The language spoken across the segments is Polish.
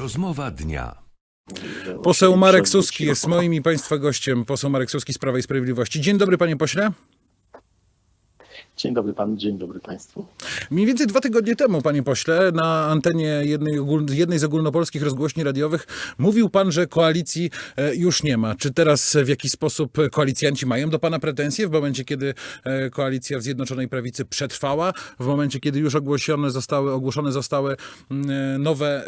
Rozmowa dnia. Poseł Marek Suski jest moim i Państwa gościem. Poseł Marek Suski z Prawa i Sprawiedliwości. Dzień dobry, panie pośle. Dzień dobry panu, dzień dobry państwu. Mniej więcej dwa tygodnie temu, panie pośle, na antenie jednej, jednej z ogólnopolskich rozgłośni radiowych mówił pan, że koalicji e, już nie ma. Czy teraz w jakiś sposób koalicjanci mają do pana pretensje w momencie, kiedy e, koalicja w Zjednoczonej Prawicy przetrwała, w momencie, kiedy już ogłoszone zostały, ogłoszone zostały mm, e, nowe,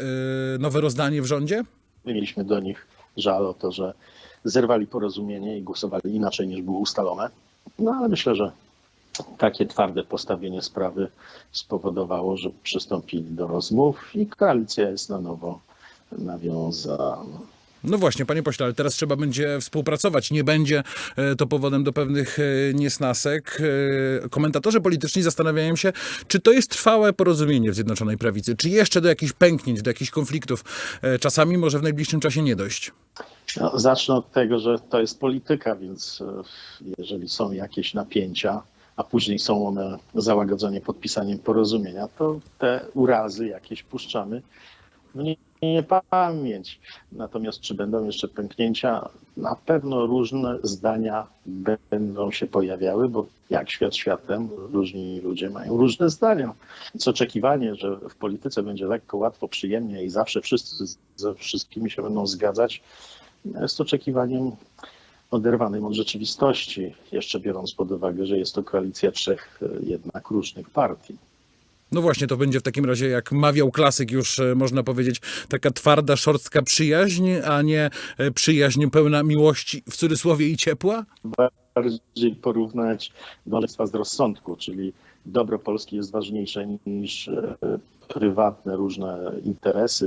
nowe rozdanie w rządzie? My mieliśmy do nich żal o to, że zerwali porozumienie i głosowali inaczej niż było ustalone. No ale myślę, że takie twarde postawienie sprawy spowodowało, że przystąpili do rozmów i koalicja jest na nowo nawiązana. No właśnie, panie pośle, ale teraz trzeba będzie współpracować. Nie będzie e, to powodem do pewnych e, niesnasek. E, Komentatorzy polityczni zastanawiają się, czy to jest trwałe porozumienie w Zjednoczonej Prawicy, czy jeszcze do jakichś pęknięć, do jakichś konfliktów czasami może w najbliższym czasie nie dojść. No, zacznę od tego, że to jest polityka, więc jeżeli są jakieś napięcia, a później są one załagodzone podpisaniem porozumienia, to te urazy jakieś puszczamy w nie- niepamięć. Natomiast czy będą jeszcze pęknięcia? Na pewno różne zdania będą się pojawiały, bo jak świat światem, różni ludzie mają różne zdania. Więc oczekiwanie, że w polityce będzie lekko, łatwo, przyjemnie i zawsze wszyscy ze wszystkimi się będą zgadzać, jest oczekiwaniem oderwanym od rzeczywistości, jeszcze biorąc pod uwagę, że jest to koalicja trzech e, jednak różnych partii. No właśnie, to będzie w takim razie, jak mawiał klasyk, już e, można powiedzieć, taka twarda, szorstka przyjaźń, a nie e, przyjaźń pełna miłości, w cudzysłowie i ciepła? Bardziej porównać do z rozsądku, czyli dobro Polski jest ważniejsze niż e, prywatne różne interesy.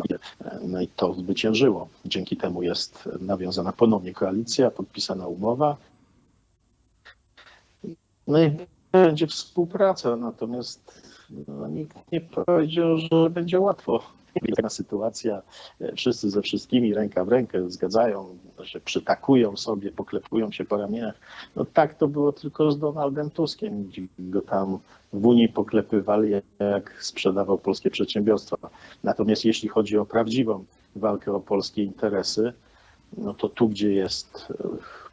No i to zwyciężyło. Dzięki temu jest nawiązana ponownie koalicja, podpisana umowa. No i będzie współpraca, natomiast no, nikt nie powiedział, że będzie łatwo. Taka sytuacja, e, wszyscy ze wszystkimi ręka w rękę zgadzają, że przytakują sobie, poklepują się po ramienach. No tak to było tylko z Donaldem Tuskiem, gdzie go tam w Unii poklepywali, jak sprzedawał polskie przedsiębiorstwa. Natomiast jeśli chodzi o prawdziwą walkę o polskie interesy, no to tu, gdzie jest e,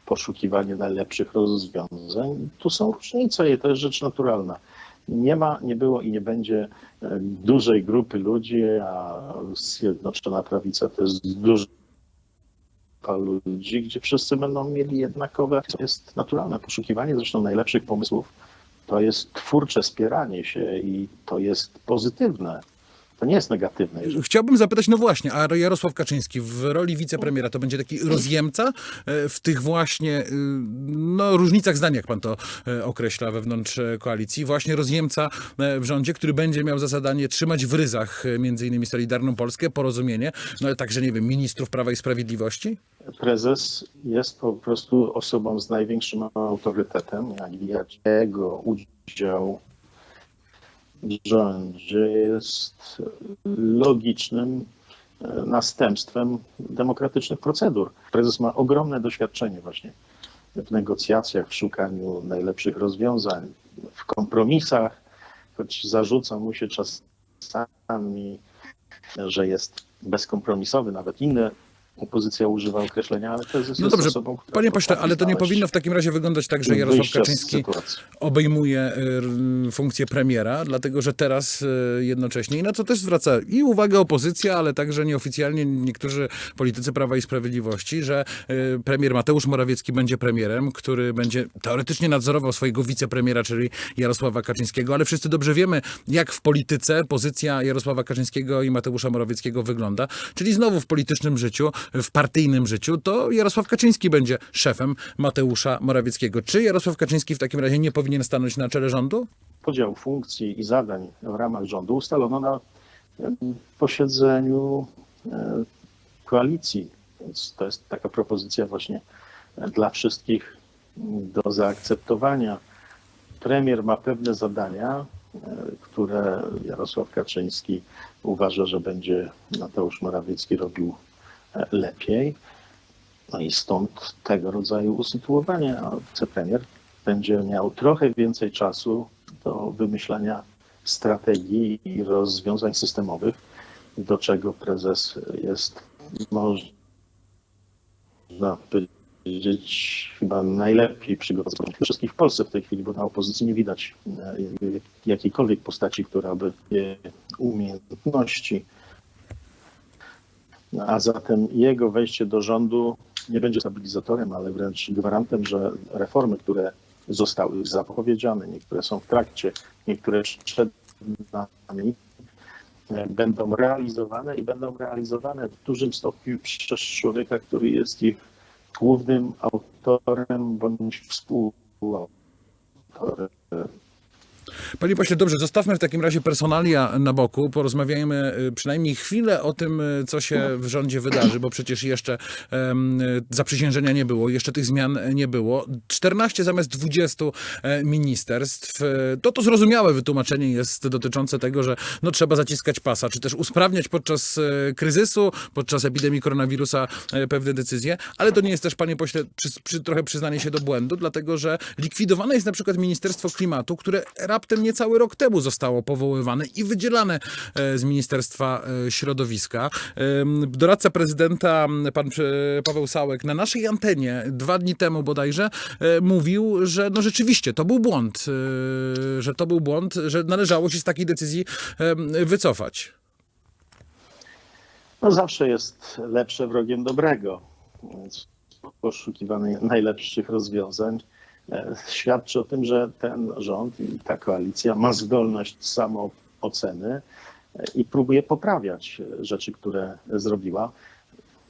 poszukiwanie najlepszych rozwiązań, tu są różnice i to jest rzecz naturalna. Nie ma, nie było i nie będzie e, dużej grupy ludzi, a Zjednoczona Prawica to jest grupa ludzi, gdzie wszyscy będą mieli jednakowe. To jest naturalne poszukiwanie zresztą najlepszych pomysłów. To jest twórcze spieranie się i to jest pozytywne. To nie jest negatywne. Chciałbym zapytać, no właśnie, a Jarosław Kaczyński w roli wicepremiera to będzie taki rozjemca e, w tych właśnie y, no, różnicach zdań, jak pan to e, określa wewnątrz e, koalicji, właśnie rozjemca e, w rządzie, który będzie miał za zadanie trzymać w ryzach e, między innymi Solidarną Polskę, porozumienie, no ale także, nie wiem, ministrów Prawa i Sprawiedliwości? prezes jest po prostu osobą z największym autorytetem, jak jego udział rządzie jest logicznym e, następstwem demokratycznych procedur. Prezes ma ogromne doświadczenie właśnie w negocjacjach, w szukaniu najlepszych rozwiązań, w kompromisach, choć zarzuca mu się czasami, że jest bezkompromisowy, nawet inne opozycja używa określenia, ale No jest dobrze, osobą, panie pośle, ale to nie powinno w takim razie wyglądać tak, że Jarosław Kaczyński obejmuje y, funkcję premiera, dlatego że teraz y, jednocześnie, i na co też zwraca i uwagę opozycja, ale także nieoficjalnie niektórzy politycy Prawa i Sprawiedliwości, że y, premier Mateusz Morawiecki będzie premierem, który będzie teoretycznie nadzorował swojego wicepremiera, czyli Jarosława Kaczyńskiego, ale wszyscy dobrze wiemy, jak w polityce pozycja Jarosława Kaczyńskiego i Mateusza Morawieckiego wygląda, czyli znowu w politycznym życiu, w partyjnym życiu, to Jarosław Kaczyński będzie szefem Mateusza Morawieckiego. Czy Jarosław Kaczyński w takim razie nie powinien stanąć na czele rządu? Podział funkcji i zadań w ramach rządu ustalono na em, posiedzeniu e, koalicji. Więc to jest taka propozycja właśnie e, dla wszystkich m, do zaakceptowania. Premier ma pewne zadania, e, które Jarosław Kaczyński uważa, że będzie Mateusz Morawiecki robił e, lepiej. No i stąd tego rodzaju usytuowanie. A wicepremier będzie miał trochę więcej czasu do wymyślania strategii i rozwiązań systemowych, do czego prezes jest, można powiedzieć, chyba najlepiej przygotowany wszystkich w Polsce w tej chwili, bo na opozycji nie widać e, jakiejkolwiek postaci, która by umiejętności. A zatem jego wejście do rządu nie będzie stabilizatorem, ale wręcz gwarantem, że reformy, które zostały zapowiedziane, niektóre są w trakcie, niektóre przed nami, e, będą realizowane i będą realizowane w dużym stopniu przez człowieka, który jest ich głównym autorem bądź współautorem. Panie pośle, dobrze, zostawmy w takim razie personalia na boku, porozmawiajmy y, przynajmniej chwilę o tym, y, co się w rządzie wydarzy, bo przecież jeszcze um, zaprzysiężenia nie było, jeszcze tych zmian nie było. 14 zamiast 20 e, ministerstw. E, To to zrozumiałe wytłumaczenie jest dotyczące tego, że no, trzeba zaciskać pasa, czy też usprawniać podczas e, kryzysu, podczas epidemii koronawirusa pewne decyzje, ale to nie jest też, panie pośle, przy, przy, trochę przyznanie się do błędu, dlatego że likwidowane jest na przykład Ministerstwo Klimatu, które raptem niecały rok temu zostało powoływane i wydzielane e, z Ministerstwa e, Środowiska. Doradca prezydenta, pan e, Paweł Sałek, na naszej antenie dwa dni temu bodajże mówił, że no rzeczywiście to był błąd, że to był błąd, że należało się z takiej decyzji wycofać. No zawsze jest lepsze wrogiem dobrego, więc poszukiwanie najlepszych rozwiązań świadczy o tym, że ten rząd i ta koalicja ma zdolność samooceny e, i próbuje poprawiać e, rzeczy, które zrobiła.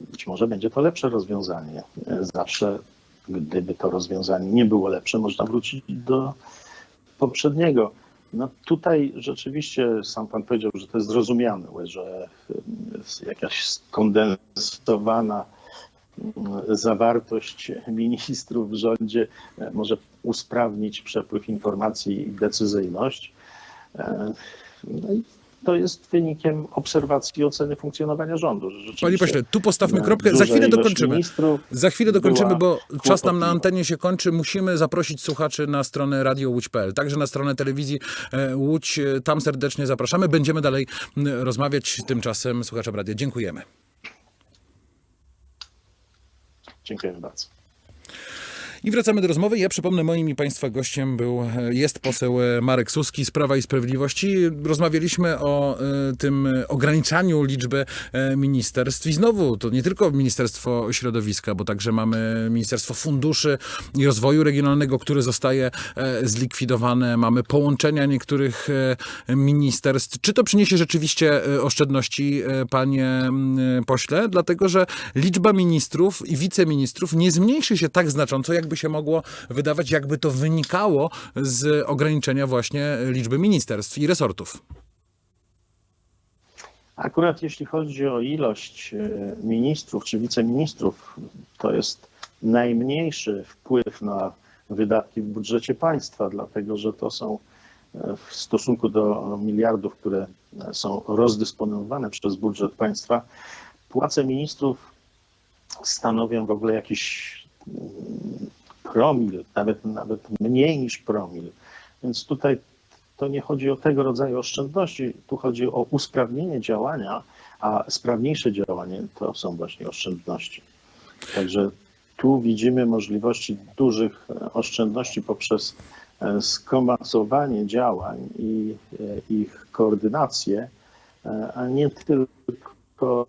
Być może będzie to lepsze rozwiązanie. E, Zawsze, gdyby to rozwiązanie nie było lepsze, można wrócić do poprzedniego. No tutaj rzeczywiście sam pan powiedział, że to jest zrozumiane, że jakaś skondensowana zawartość ministrów w rządzie e, może usprawnić przepływ informacji i decyzyjność. E, No i to jest wynikiem obserwacji i oceny funkcjonowania rządu. Panie pośle, tu postawmy e, kropkę, za chwilę dokończymy. Za chwilę dokończymy, bo czas nam na antenie się kończy. Musimy zaprosić słuchaczy na stronę radiołódź.pl, także na stronę telewizji Łódź. Tam serdecznie zapraszamy. Będziemy dalej rozmawiać. Tymczasem słuchaczom radia dziękujemy. Dziękuję bardzo. I wracamy do rozmowy. Ja przypomnę, moim i Państwa gościem był, e, jest poseł e, Marek Suski z Prawa i Sprawiedliwości. Rozmawialiśmy o e, tym ograniczaniu liczby ministerstw. I znowu, to nie tylko Ministerstwo Środowiska, bo także mamy Ministerstwo Funduszy i Rozwoju Regionalnego, które zostaje zlikwidowane. Mamy połączenia niektórych ministerstw. Czy to przyniesie rzeczywiście oszczędności, panie pośle? Dlatego, że liczba ministrów i wiceministrów nie zmniejszy się tak znacząco, jakby się mogło wydawać, jakby to wynikało z ograniczenia właśnie liczby ministerstw i resortów. Akurat jeśli chodzi o ilość e, ministrów czy wiceministrów, to jest najmniejszy wpływ na wydatki w budżecie państwa, dlatego że to są e, w stosunku do miliardów, które e, są rozdysponowane przez budżet państwa, płace ministrów stanowią w ogóle jakiś promil, nawet, nawet mniej niż promil. Więc tutaj to nie chodzi o tego rodzaju oszczędności, tu chodzi o usprawnienie działania, a sprawniejsze działanie to są właśnie oszczędności. Także tu widzimy możliwości dużych e, oszczędności poprzez e, skomasowanie działań i e, ich koordynację, a nie tylko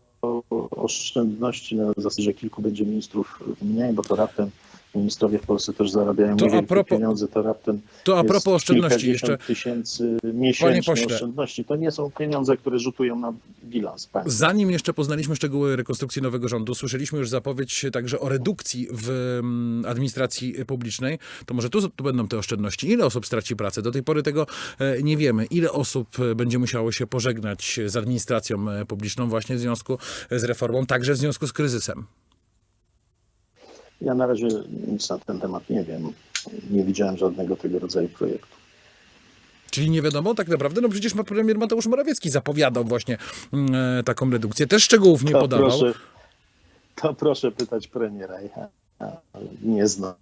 oszczędności na zasadzie, że kilku będzie ministrów mniej, bo to raptem ministrowie w Polsce też zarabiają To niewielkie propos- pieniądze, to raptem To a propos oszczędności jeszcze. tysięcy miesięcznie pośle. oszczędności. To nie są pieniądze, które rzutują na bilans państwa. Zanim jeszcze poznaliśmy szczegóły rekonstrukcji nowego rządu, słyszeliśmy już zapowiedź także o redukcji w mm, administracji publicznej. To może tu, tu będą te oszczędności. Ile osób straci pracę? Do tej pory tego e, nie wiemy. Ile osób e, będzie musiało się pożegnać z administracją e, publiczną właśnie w związku z reformą, także w związku z kryzysem? Ja na razie nic na ten temat nie wiem. Nie widziałem żadnego tego rodzaju projektu. Czyli nie wiadomo tak naprawdę, no przecież premier Mateusz Morawiecki zapowiadał właśnie mm, e, taką redukcję. Też szczegółów nie To podawał. proszę, to proszę pytać premiera. Ja nie znam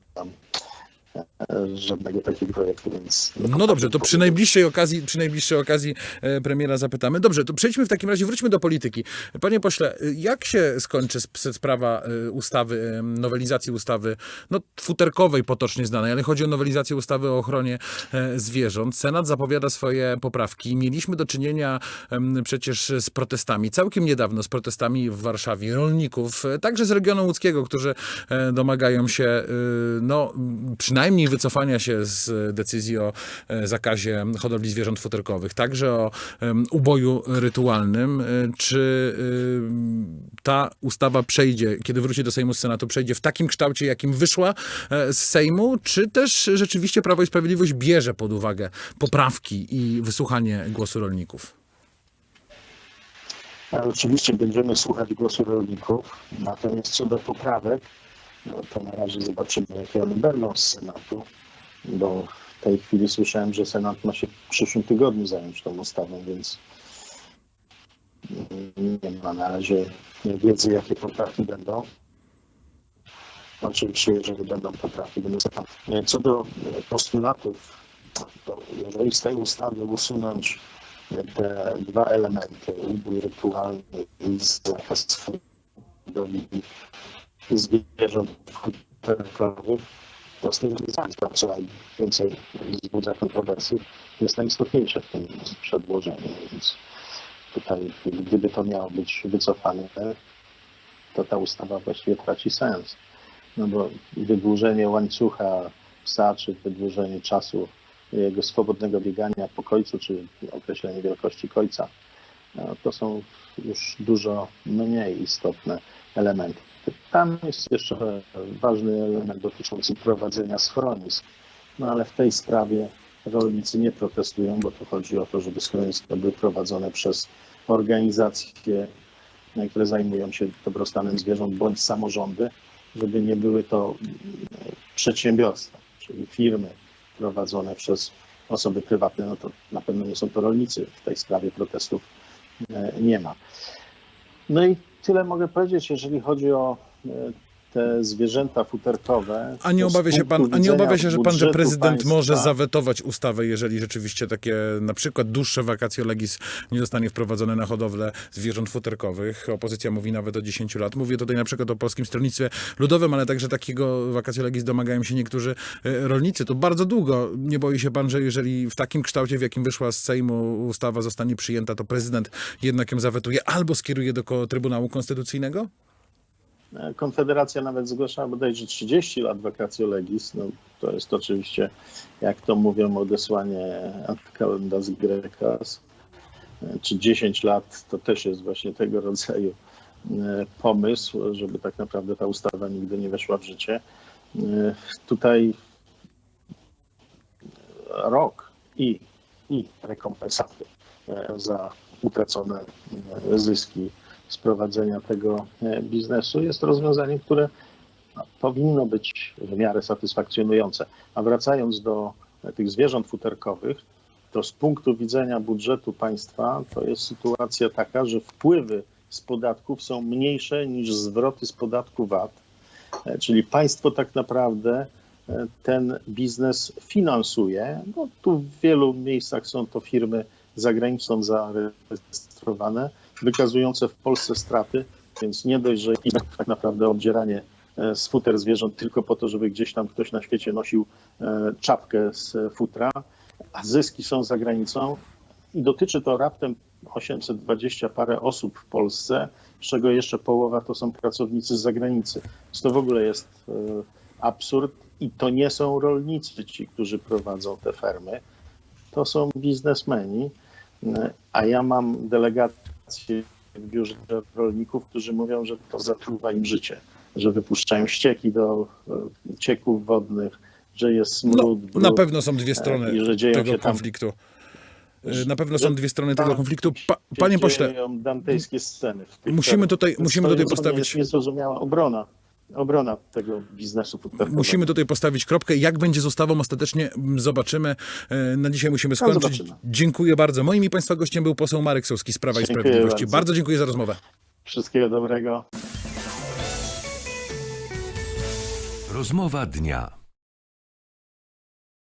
żadnego takiego projektu, więc... No dobrze, to przy najbliższej okazji, przy najbliższej okazji e, premiera zapytamy. Dobrze, to przejdźmy w takim razie, wróćmy do polityki. Panie pośle, y, jak się skończy sp- sprawa y, ustawy, nowelizacji ustawy, no futerkowej potocznie znanej, ale chodzi o nowelizację ustawy o ochronie e, zwierząt. Senat zapowiada swoje poprawki. Mieliśmy do czynienia przecież z protestami, całkiem niedawno z protestami w Warszawie, rolników, e, także z regionu łódzkiego, którzy domagają się, y, no przynajmniej wycofania się z decyzji o e, zakazie hodowli zwierząt futerkowych, także o uboju rytualnym. E, Czy ta ustawa przejdzie, kiedy wróci do Sejmu z Senatu, przejdzie w takim kształcie, jakim wyszła e, z Sejmu, czy też rzeczywiście Prawo i Sprawiedliwość bierze pod uwagę poprawki i wysłuchanie głosu rolników? Oczywiście będziemy słuchać głosu rolników, natomiast co do poprawek, no to na razie zobaczymy, jakie one będą z Senatu, bo w tej chwili słyszałem, że Senat ma się w przyszłym tygodniu zająć tą ustawą, więc nie ma na razie wiedzy, jakie poprawki będą. Oczywiście, jeżeli będą poprawki, będą zapewne. Co do postulatów, to jeżeli z tej ustawy usunąć te dwa elementy, ubój rytualny i zakaz hodowli zwierząt futerkowych, to z tym sprawa więcej wzbudza kontrowersji, jest najistotniejsze w tym przedłożeniu. Więc tutaj, gdyby to miało być wycofane, to ta ustawa właściwie traci sens. No bo wydłużenie łańcucha psa, czy wydłużenie czasu jego swobodnego biegania po końcu, czy określenie wielkości końca, no, to są już dużo mniej istotne elementy. Tam jest jeszcze ważny element dotyczący prowadzenia schronisk, no ale w tej sprawie rolnicy nie protestują, bo tu chodzi o to, żeby schroniska były prowadzone przez organizacje, e, które zajmują się dobrostanem zwierząt, bądź samorządy, żeby nie były to przedsiębiorstwa, czyli firmy prowadzone przez osoby prywatne, no to na pewno nie są to rolnicy. W tej sprawie protestów e, nie ma. No i tyle mogę powiedzieć, jeżeli chodzi o e, te zwierzęta futerkowe. A nie obawia się pan, a nie obawia się, że pan, że prezydent państwa- może zawetować ustawę, jeżeli rzeczywiście takie na przykład dłuższe vacatio legis nie zostanie wprowadzone na hodowlę zwierząt futerkowych. Opozycja mówi nawet o 10 lat. Mówię tutaj na przykład o Polskim Stronnictwie Ludowym, ale także takiego vacatio legis domagają się niektórzy e, rolnicy. To bardzo długo. Nie boi się pan, że jeżeli w takim kształcie, w jakim wyszła z Sejmu ustawa zostanie przyjęta, to prezydent jednak ją zawetuje albo skieruje do Trybunału Konstytucyjnego? Konfederacja nawet zgłaszała bodajże 30 lat vacatio legis. No, to jest oczywiście, jak to mówią, odesłanie ad calendas grecas. Czy 10 lat to też jest właśnie tego rodzaju e, pomysł, żeby tak naprawdę ta ustawa nigdy nie weszła w życie. E, Tutaj rok i, i rekompensaty e, za utracone zyski z prowadzenia tego e, biznesu jest rozwiązaniem, które no, powinno być w miarę satysfakcjonujące. A wracając do e, tych zwierząt futerkowych, to z punktu widzenia budżetu państwa to jest sytuacja taka, że wpływy z podatków są mniejsze niż zwroty z podatku VAT. E, Czyli państwo tak naprawdę ten biznes finansuje. No, tu w wielu miejscach są to firmy zagraniczną zarejestrowane, wykazujące w Polsce straty, więc nie dość, że tak naprawdę obdzieranie e, z futer zwierząt tylko po to, żeby gdzieś tam ktoś na świecie nosił e, czapkę z futra, a zyski są za granicą. I dotyczy to raptem 820 parę osób w Polsce, z czego jeszcze połowa to są pracownicy z zagranicy. Więc to w ogóle jest e, absurd i to nie są rolnicy ci, którzy prowadzą te fermy, to są biznesmeni, e, a ja mam delegację w biurze rolników, którzy mówią, że to zatruwa im życie, że wypuszczają ścieki do e, cieków wodnych, że jest No, smród, na brud. pewno są dwie strony tego tam- konfliktu. Y, Na pewno są dwie strony tego Tam konfliktu. Pa, panie pośle, Musimy tutaj- musimy tutaj postawić- niezrozumiała obrona, obrona tego biznesu musimy tutaj postawić kropkę. Jak będzie z ustawą ostatecznie mm, zobaczymy. Y, Na dzisiaj musimy No, skończyć. zobaczymy. Dziękuję bardzo. Moim i Państwa gościem był poseł Marek Sołski z Prawa i Dziękuję Sprawiedliwości. bardzo. bardzo dziękuję za rozmowę. Wszystkiego dobrego. Rozmowa dnia.